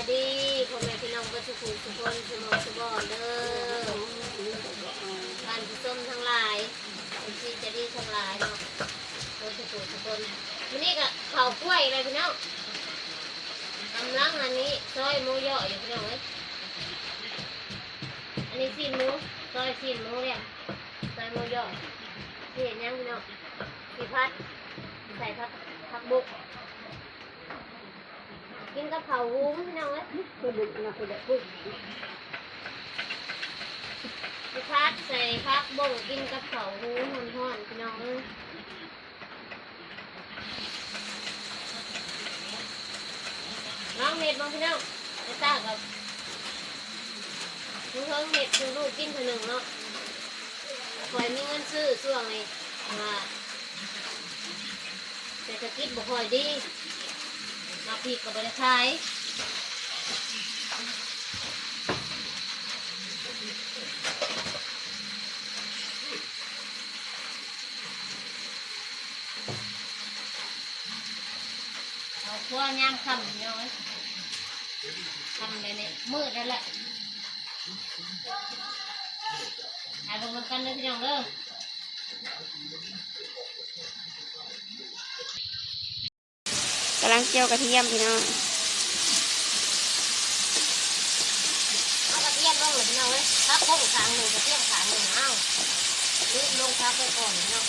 ายดีพ่อแม่พี่น้องก็ทุกคนทุกคนทุกหมองทุกบ่อนเด้อบ้านผู้ชมทั้งหลายคนที่จะดีทั้งหลายเนาะก็ทุกคนทุกคนวันนี้ก็เผากล้วยอะไรพี่น้องกำลังอันนี้ซอยหมูย่ออยู่พี่น้องเอ้ยอันนี้ซีนหมูซอยซีนหมูเนี่ยซอยหมูย่อที่เห็นยังพี่น้องสีพัดใส่ผักผักบุก กินกับเผาหูมั้ยพี่น้องเอ้ยก็ดึกนะก็ได้พูดไปพัดใส่พักบ่งกินกับเผาหูห่อนๆพี่น้องเอ้ยน้องเม็ดบ้างพี่น้องไอ้ตากับลูกเพิ่งเม็ดคือลูกกินเท่านึงเนาะคอยมีเงินซื้อช่วงนี้ว่าเศรษฐกิจบ่ค่อยดี มาพีกกับบริขายเอาขั้วย่างคำน้อยคำเลยเนี่ยมืดแล้วแหละหายลงกันเลยพี่น้องเด้อ กำลังเจียวกระเทียมพี่น้องเอากระเทียมลงเลยพี่น้องเว้ยพักพ้งขางหนึ่งกระเทียมขางหนึ่งเอาลืมลงทับไปก่อนพี่น้อง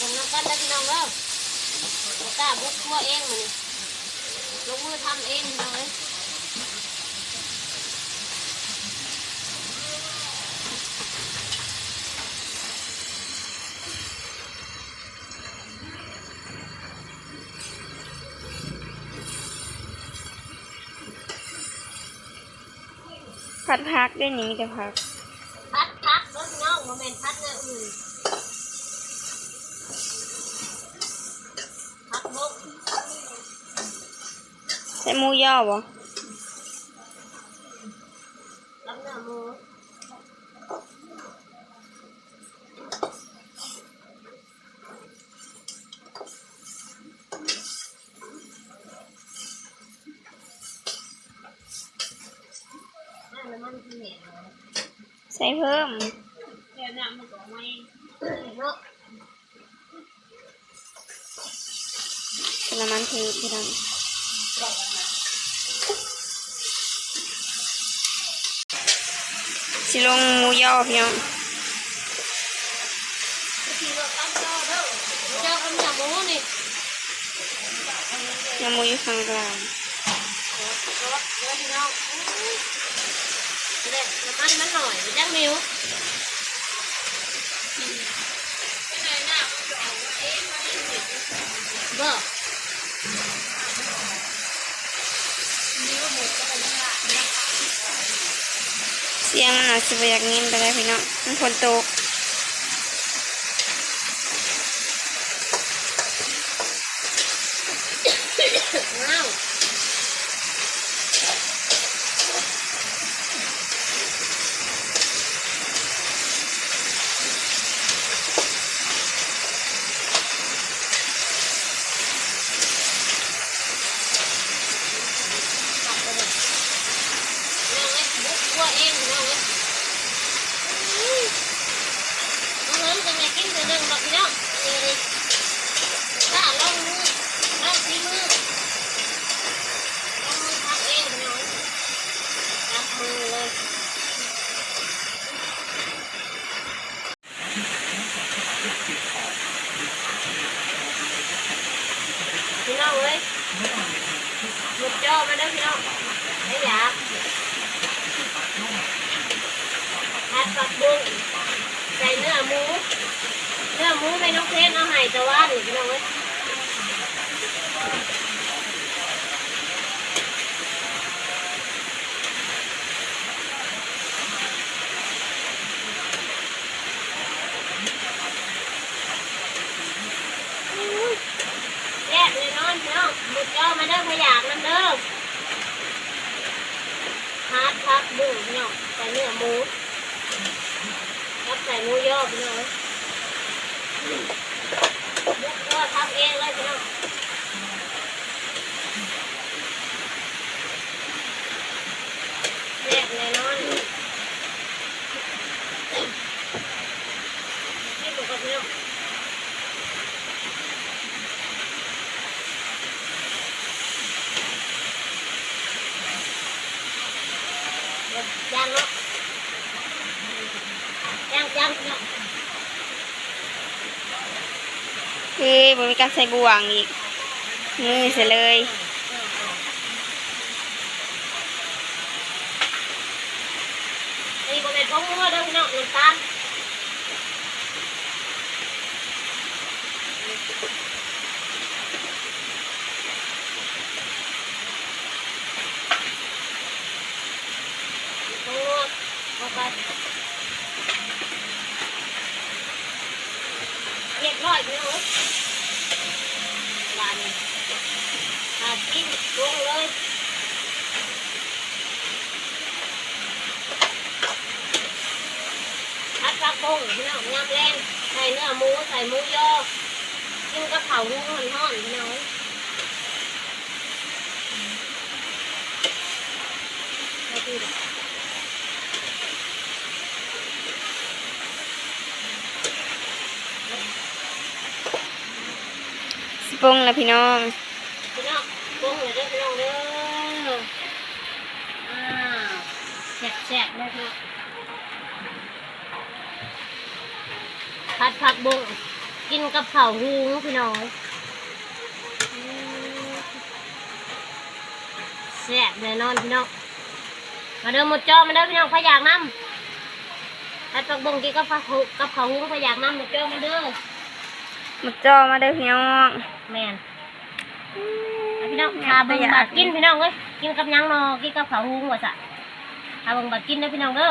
ลงน้ำกันแล้วพี่น้องเด้อบ่กล้าบุกครัวเอง มันลงมือทำเองพี่น้องเอ้ยผัดพักได้หนีแต่พัก พัดพักรถน้องโมเมนพัดเนื้ออื่น ส่มูย่อบ่รับเนื้อใส่เพิ่มเดี๋ยวน้ำมันก็ไม่เนาะน้ำมันคือพี่น้องสิลงหมูย่อพี่น้องที่เราตั้งเจ้าเด้อเจ้าคำหยาบหมูนี่น้ำหมูอยู่ข้าง กลางรถรถเดี๋ยวพี่น้อ เด็ดน้ำมันหน่อยไปจังมิวบ่เสียงมันอาจจะไปอยากงินไปได้พี่น้องมันฝนตก กบุ้งใส่เนื้อหมู เนื้อหมูไปนกเพชรเอาไห้ตะวันพี่น้องเอ้ยแซ่เลยน้องหมุดย่อมาเด้ขยากนเด้อฮาร์ดพักบุ้งพี่น้องใส่เนื้อหมู ใส่หมูยอพี่น้องบุกก็ทำเองเลยพี่น้องแซ่แน่นอนนี่บุกกับพี่น้องย่างเนาะย่างย่างเนาะ คือบมีการใส่บ่วงอีกมือเสียเลยอันนี้บ่แม่นของงัวเด้อพี่น้องน้ำตาลของงัวเอาไปเรียบร้อยพี่น้องเอ้ยบานนี้ อากินลงเลยพัดปลาโป่งพี่น้องยำแรงใส่เนื้อหมูใส่หมูยอกินกับเผาหุ้งห่อนๆพี่น้องปงแล้วพี่น้อง พี่น้องปรุงเลยเด้อพี่น้องเด้ออ้าว แซ่บๆเลยพี่น้องพัดผักบุ้งกินกับเผาหุ้งพี่น้องอืมแซ่บแน่นอนพี่น้องมาเดินหมดจอมาเด้อพี่น้องพะอยากน้ำพัดผักบุ้งกินกับผักหุกับเผาหุ้งพะอยากน้ำหมดจอมาเด้อมาจอมาเด้อพี่น้องแม่นเอาพี่น้องพาเบิ่งบัดกินพี่น้องเอ้ยกินกับหยังนอกินกับข้าวหุงว่าซะ พาเบิ่งบัดกินเด้อพี่น้องเด้อ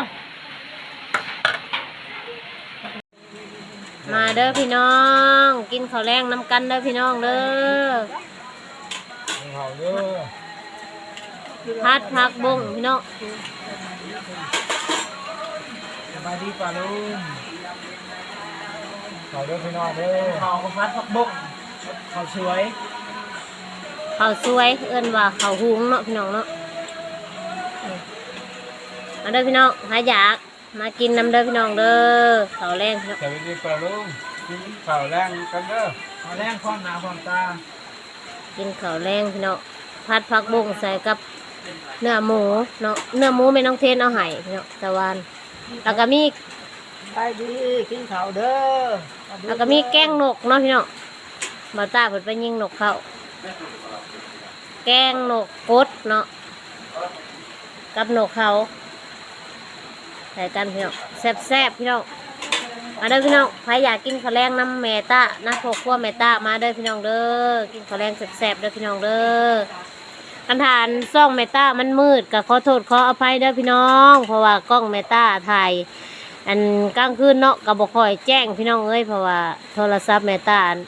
มาเด้อพี่น้อง กินข้าวแรงน้ำกันเด้อพี่น้องเด้อเขาเยอะพัดผักบุ้งพี่น้องสบายดีป่าลุงเขาเด้อพี่น้องเด้อเขาก็พัดพักบุกเขาสวยข้าวสวยเอิ้นว่าข้าวหุงเนาะพี่น้องเนาะ มาเด้อพี่น้องหาอยากมากินน้ำเด้อพี่น้องเด้อข้าวแรงพี่น้องสวัสดีป่าลุงกินข้าวแรงกันเด้อข้าวแรงความหนาความตากินข้าวแรงพี่น้องพัดผักบุ้งใส่กับเนื้อหมูเนาะเนื้อหมูแม่น้องเทนเอาให้พี่น้องตะวันแล้วก็มีไปดีกินข้าวเด้อแล้วก็มีแกงนกเนาะพี่น้องมาตาเพิ่นไปยิงนกเขาแกงนกกดเนาะกับนกเขา ใส่กันพี่น้องแซ่บๆพี่น้องมาเด้อพี่น้องใครอยากกินข้าวแรงน้ำแม่ตาน้ำโคกขั้วแม่ตามาเด้อพี่น้องเด้อกินข้าวแรงแซ่บๆเด้อพี่น้องเด้อคันทานซ่องแม่ตามันมืดก็ขอโทษขออภัยเด้อพี่น้อง เพราะว่ากล้องแม่ตาถ่ายอันกลางคืนเนาะก็บ่ค่อยแจ้งพี่น้องเอ้ยเพราะว่าโทรศัพท์แม่ตาอัน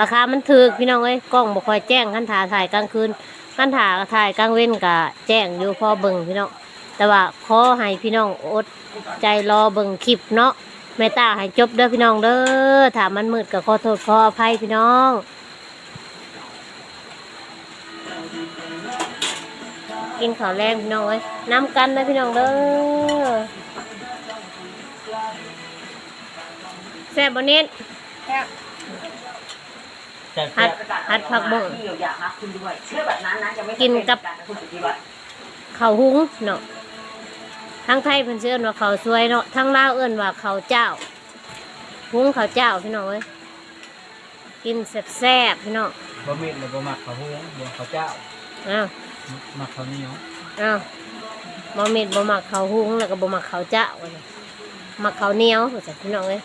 ราคามันถูกพี่น้องเอ้ยกล้องบ่ค่อยแจ้งคันถ่าถ่ายกลางคืนคันถ่าถ่ายกลางเว้นก็แจ้งอยู่พอเบิ่งพี่น้อง แต่ว่าขอให้พี่น้องอดใจรอเบิ่งคลิปเนาะแม่ตาให้จบเด้อพี่น้องเด้อถ้ามันมืดก็ขอโทษขออภัยพี่น้อง กินข้าวแรงพี่น้องเอ้ยน้ำกันนะพี่น้องเด้อแซ่บบนนี้แซ่บหัดหัดผักบุ้งที่อยากรักคุณด้วยเชื่อแบบนั้นนะจะไม่กินกับการคุณสุดที่ว่าข้าวหุงเนาะ ทั้งไทยเพิ่นเชื่อว่าข้าวสวยเนาะทั้งลาวเอิ้นว่าข้าวเจ้าหุงข้าวเจ้าพี่น้องเอ้ยกินแซ่บๆพี่น้องบะหมี่หรือบะหมักข้าวหุงบะข้าวเจ้าอ้าวหมักข้าวเหนียวอ้าวบ่เม็ดบ่มักข้าวหุงแล้วก็บ่มักข้าวเจ้าว่าซั่นมักข้าวเหนียวว่าซั่นพี่น้องเอ้ย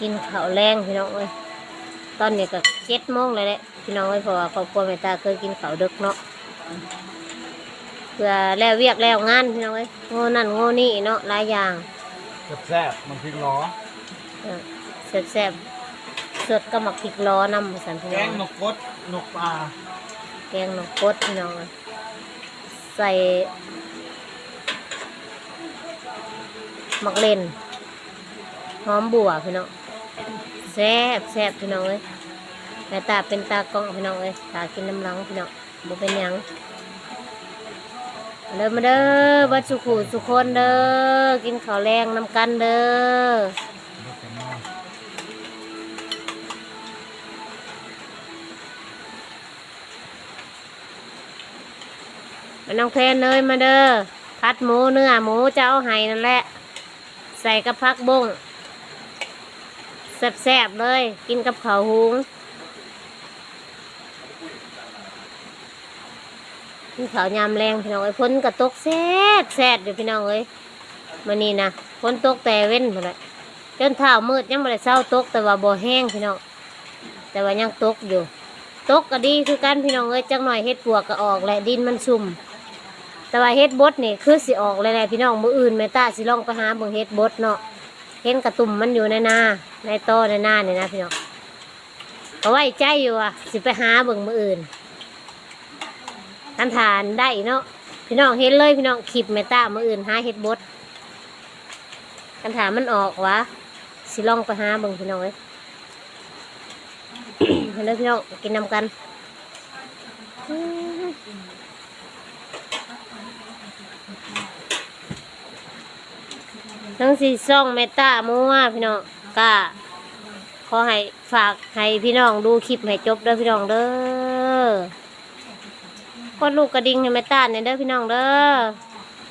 กินข้าวแรงพี่น้องเอ้ย ตอนนี้ก็เจ็ดโมงเลยแหละพี่น้องเอ้ยเพราะว่าครอบครัวแม่ตาเคยกินข้าวดึกเนาะเพื่อแล้วเวียกแล้วงานพี่น้องเอ้ยโง่นั่นโง่นี่เนาะหลายอย่างแซ่บๆมันพริกล้อแซ่บแซ่บๆสดก็หมักพริกล้อนำสันพี่แกน้องงนกกดนกปลาแกงนกกดพี่น้องเอ้ยใส่หมักเลนหอมบัวพี่น้อง แซ่บแซ่บพี่น้องเอ้ยแม่ตาเป็นตากล้องพี่น้องเอ้ยตากินน้ำลังพี่น้องบ่เป็นยังเด้อมาเด้อบัดสุขุสุคนเด้อกินข้าวแรงน้ำกันเด้อมาน้องเพนเลยมาเด้อพัดหมูเนื้อหมูจะเอาไห้นั่นแหละ ใส่กับพักบุ้ง แซ่บๆเลย กินกับข้าวหุงกินข้าวยามแรงพี่น้องเอ้ยพ้นกระตกแซ่บแซ่บอยู่พี่น้องเอ้ยมานี่นะพ้นตกแต่เว้นหมดเลยจนเท้ามืดยังไม่ได้เศร้าตกแต่ว่าบ่แห้งพี่น้องแต่ว่ายังตกอยู่ ตกก็ดีคือกันพี่น้องเอ้ยจังหน่อยเฮ็ดปวกก็ออกแหละดินมันชุ่มแต่ว่าเฮ็ดบดนี่คือสิออกเลยแหละพี่น้องมืออื่นแม่ตาสิลองไปหาเบิ่งเฮ็ดบดเนาะ เห็นกระตุ่มมันอยู่ในนาในโตอในนาเนี่ยนะพี่น้องก็ไว้ใจอยู่อะสิไปหาเบิ่งมืออื่นทันทานได้เนาะพี่น้องเห็นเลยพี่น้องคลิปแม่ตามืออื่นหาเฮ็ดบดกันถามมันออกวะสิลองไปหาเบิ่งพี่น้องเอ้ยเห็นเลยพี่น้องกินนำกัน ทั้งสี่ซ่องเมตามัวพี่น้องก็ขอให้ฝากให้พี่น้องดูคลิปให้จบเด้อพี่น้องเด้อกดลูกกระดิ่งให้เมตาเนี่ยเด้อพี่น้องเด้อ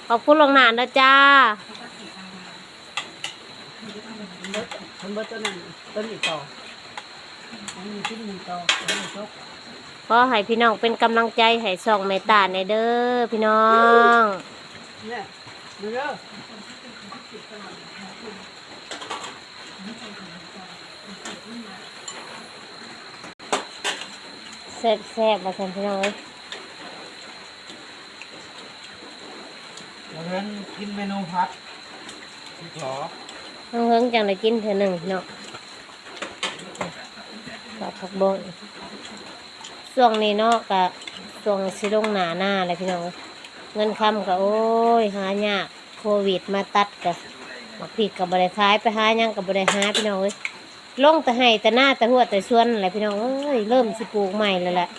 ขอบคุณลงนานเด้อจ้าเบอร์ตัวนั้นต้นอีกต่ออันนี้ที่หนึ่งต่ออันนี้ชกขอให้พี่น้องเป็นกำลังใจให้ซ่องเมตาเนี่ยเด้อพี่น้องเนี่ยเด้อ แซ่บแซ่บมาสันพี่น้องเอ้ยแล้วเพิ่นกินเมนูพัดพริกล้อเพิ่งเพิ่งจังได้กินเท่อหนึ่งพี่น้องกับผักบนช่วงนี้เนาะกับช่วงสิลงหนาหน้าอะไรพี่น้องเอ้ยเงินคำกับโอ้ย หายากโควิดมาตัดกับ มักผิดกับบริขายไปหายังกับบริหาพี่น้องเอ้ยลงแต่ให้แต่หน้าแต่หัวแต่ส่วนอะไรพี่น้องเอ้ยเริ่มสิปลูกใหม่แล้วแหละ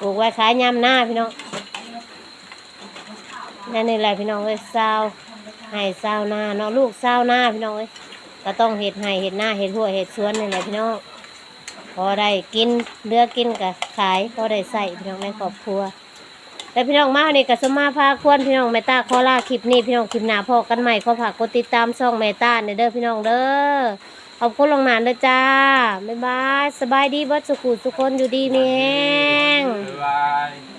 ปลูกไว้ขายยามหน้าพี่น้องนั่นนี่แหละพี่น้องเอ้ยเศร้าให้เศร้าหน้าเนาะลูกเศร้าหน้าพี่น้องเอ้ยก็ต้องเห็ดให้เห็ดหน้าเห็ดหัวเห็ดสวนนี่แหละพี่น้องพอได้กินเลือกกินกับขายพอได้ใส่พี่น้องในครอบครัว แล้วพี่น้องมาเนี่ก็สมมาพาควนพี่น้องเมตตาขอลาคลิปนี้พี่น้องคลิปหน้าพอกันใหม่ขอฝากกดติดตามช่องเมตตาเด้อพี่น้องเด้อขอบคุณลงนานเด้อจ้าบ๊ายบายสบายดีบัดสุขุสุคนอยู่ดีมีแฮงบ๊ายบาย